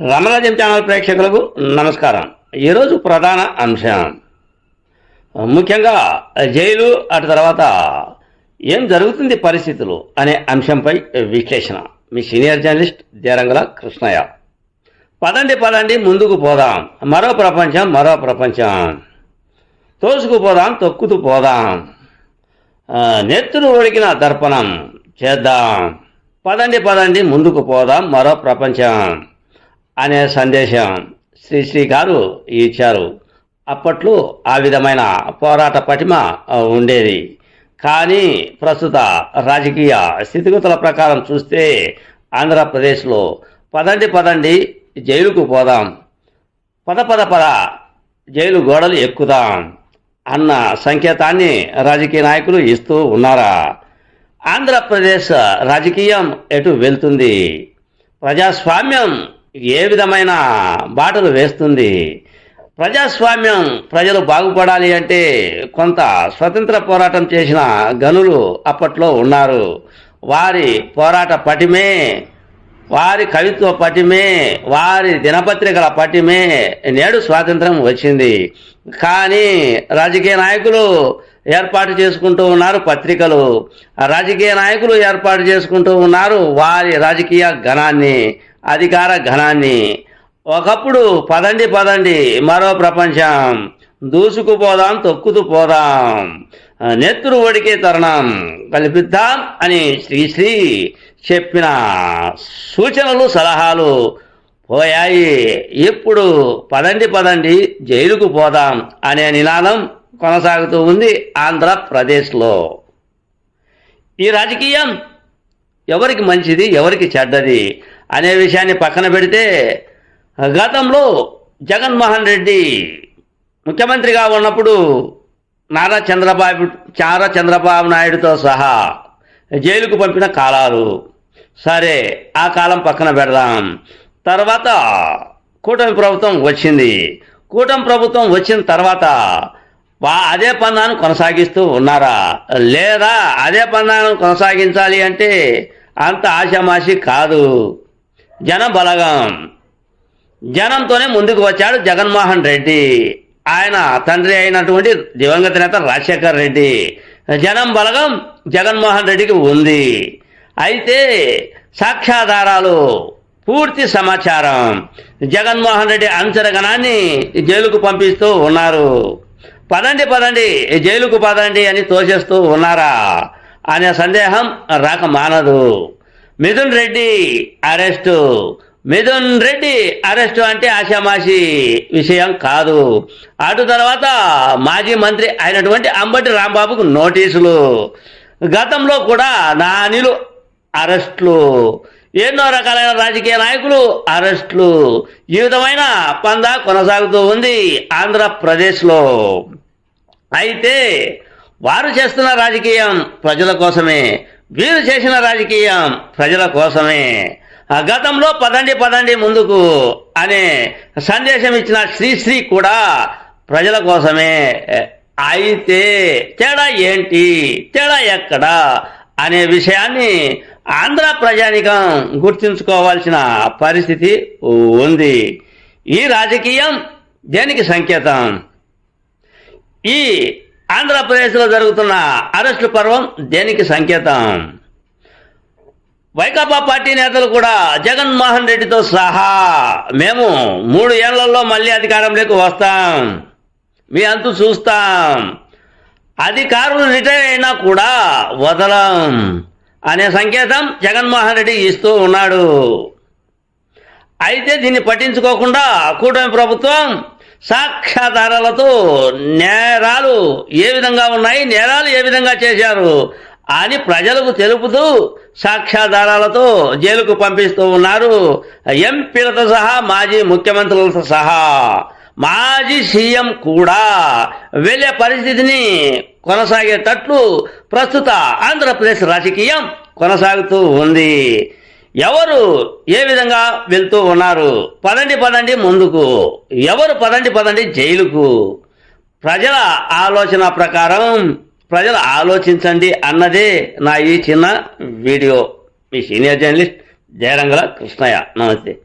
Ramarajam channel ప్రేక్షకులకు నమస్కారం. ఈరోజు ప్రధాన అంశం. ముఖ్యంగా జైలు అటు తర్వాత ఏం జరుగుతుంది పరిస్థితులు అనే అంశంపై విశ్లేషణ. మీ సీనియర్ జర్నలిస్ట్ దేరంగల కృష్ణయ్య. పదండి పదండి ముందుకు పోదాం. మరో ప్రపంచం మరో ప్రపంచం. తోసుకుపోదాం తొక్కుతూ పోదాం. నెత్తులు ఒడికిన దర్పణం చేద్దాం. పదండి పదండి ముందుకు పోదాం మరో ప్రపంచం. అనే సందేశం శ్రీశ్రీ గారు ఇచ్చారు. అప్పట్లో ఆ విధమైన పోరాట పటిమ ఉండేది. కానీ ప్రస్తుత రాజకీయ స్థితిగతుల ప్రకారం చూస్తే ఆంధ్రప్రదేశ్లో పదండి పదండి జైలుకు పోదాం పద పద పద జైలు గోడలు ఎక్కుదాం అన్న సంకేతాన్ని రాజకీయ నాయకులు ఇస్తూ ఉన్నారా? ఆంధ్రప్రదేశ్ రాజకీయం ఎటు వెళ్తుంది? ప్రజాస్వామ్యం ఏ విధమైన బాటలు వేస్తుంది? ప్రజాస్వామ్యం ప్రజలు బాగుపడాలి అంటే కొంత స్వతంత్ర పోరాటం చేసిన గనులు అప్పట్లో ఉన్నారు. వారి పోరాట పటిమే వారి కవిత్వ పటిమే వారి దినపత్రికల పటిమే నేడు స్వాతంత్రం వచ్చింది. కానీ రాజకీయ నాయకులు ఏర్పాటు చేసుకుంటూ ఉన్నారు పత్రికలు. రాజకీయ నాయకులు ఏర్పాటు చేసుకుంటూ ఉన్నారు. వారి రాజకీయ ఘనాన్ని అధికార ఘనాన్ని. ఒకప్పుడు పదండి పదండి మరో ప్రపంచం. దూసుకుపోదాం తొక్కుతూ పోదాం నెత్తురు ఒడికే తరుణం. కల్పిద్దాం అని శ్రీశ్రీ చెప్పిన సూచనలు సలహాలు పోయాయి. ఇప్పుడు పదండి పదండి జైలుకు పోదాం అనే నినాదం కొనసాగుతూ ఉంది ఆంధ్రప్రదేశ్లో. ఈ రాజకీయం ఎవరికి మంచిది ఎవరికి చెడ్డది అనే విషయాన్ని పక్కన పెడితే గతంలో జగన్మోహన్ రెడ్డి ముఖ్యమంత్రిగా ఉన్నప్పుడు నారా చంద్రబాబు చారా చంద్రబాబు నాయుడుతో సహా జైలుకు పంపిన కాలాలు. సరే ఆ కాలం పక్కన పెడదాం. తర్వాత కూటమి ప్రభుత్వం వచ్చింది. కూటమి ప్రభుత్వం వచ్చిన తర్వాత వా అదే పందాన్ని కొనసాగిస్తూ ఉన్నారా? లేదా అదే పందాన్ని కొనసాగించాలి అంటే అంత ఆశామాషి కాదు. జన బలగం. జనంతోనే ముందుకు వచ్చాడు జగన్మోహన్ రెడ్డి. ఆయన తండ్రి అయినటువంటి దివంగత నేత రాజశేఖర్ రెడ్డి. జనం బలగం జగన్మోహన్ రెడ్డికి ఉంది. అయితే సాక్ష్యాధారాలు పూర్తి సమాచారం. జగన్మోహన్ రెడ్డి అంచరగణాన్ని జైలుకు పంపిస్తూ ఉన్నారు. పదండి పదండి. జైలుకు పదండి అని తోచేస్తూ ఉన్నారా? అనే సందేహం రాక మానదు. మిథున్ రెడ్డి అరెస్టు. మిథున్ రెడ్డి అరెస్టు అంటే ఆశామాషి విషయం కాదు. అటు తర్వాత మాజీ మంత్రి అయినటువంటి అంబటి రాంబాబుకు నోటీసులు. గతంలో కూడా నానిలు అరెస్టులు. ఎన్నో రకాలైన రాజకీయ నాయకులు అరెస్టులు. ఈ విధమైన పందా కొనసాగుతూ ఉంది ఆంధ్రప్రదేశ్లో. అయితే వారు చేస్తున్న రాజకీయం ప్రజల కోసమే వీరు చేసిన రాజకీయం ప్రజల కోసమే. గతంలో పదండి పదండి ముందుకు అనే సందేశం ఇచ్చిన శ్రీశ్రీ కూడా ప్రజల కోసమే. అయితే తేడా ఏంటి తేడా ఎక్కడ అనే విషయాన్ని ఆంధ్ర ప్రజానికం గుర్తుంచుకోవాల్సిన పరిస్థితి ఉంది. ఈ రాజకీయం దేనికి సంకేతం? ఈ ఆంధ్రప్రదేశ్లో జరుగుతున్న అరెస్టు పర్వం దేనికి సంకేతం? వైకాపా పార్టీ నేతలు కూడా జగన్మోహన్ రెడ్డితో సహా మేము మూడు ఏళ్ళలో మళ్ళీ అధికారంలోకి వస్తాం. మీ అంతు చూస్తాం. అధికారులు రిటైర్ అయినా కూడా వదలం అనే సంకేతం జగన్మోహన్ రెడ్డి ఇస్తూ ఉన్నాడు. అయితే దీన్ని పట్టించుకోకుండా కూటమి ప్రభుత్వం సాక్ష్యాధారాలతో నేరాలు ఏ విధంగా ఉన్నాయి నేరాలు ఏ విధంగా చేశారు అని ప్రజలకు తెలుపుతూ సాక్ష్యాధారాలతో జైలుకు పంపిస్తూ ఉన్నారు. ఎంపీలతో సహా మాజీ ముఖ్యమంత్రులతో సహా. మాజీ సీఎం కూడా వెళ్ళే పరిస్థితిని కొనసాగేటట్లు ప్రస్తుత ఆంధ్రప్రదేశ్ రాజకీయం కొనసాగుతూ ఉంది. ఎవరు ఏ విధంగా వెళ్తూ ఉన్నారు? పదండి పదండి ముందుకు. ఎవరు పదండి పదండి జైలుకు? ప్రజల ఆలోచన ప్రకారం ప్రజలు ఆలోచించండి అన్నదే నా ఈ చిన్న వీడియో. మీ సీనియర్ జర్నలిస్ట్ జయరంగల కృష్ణయ్య. నమస్తే.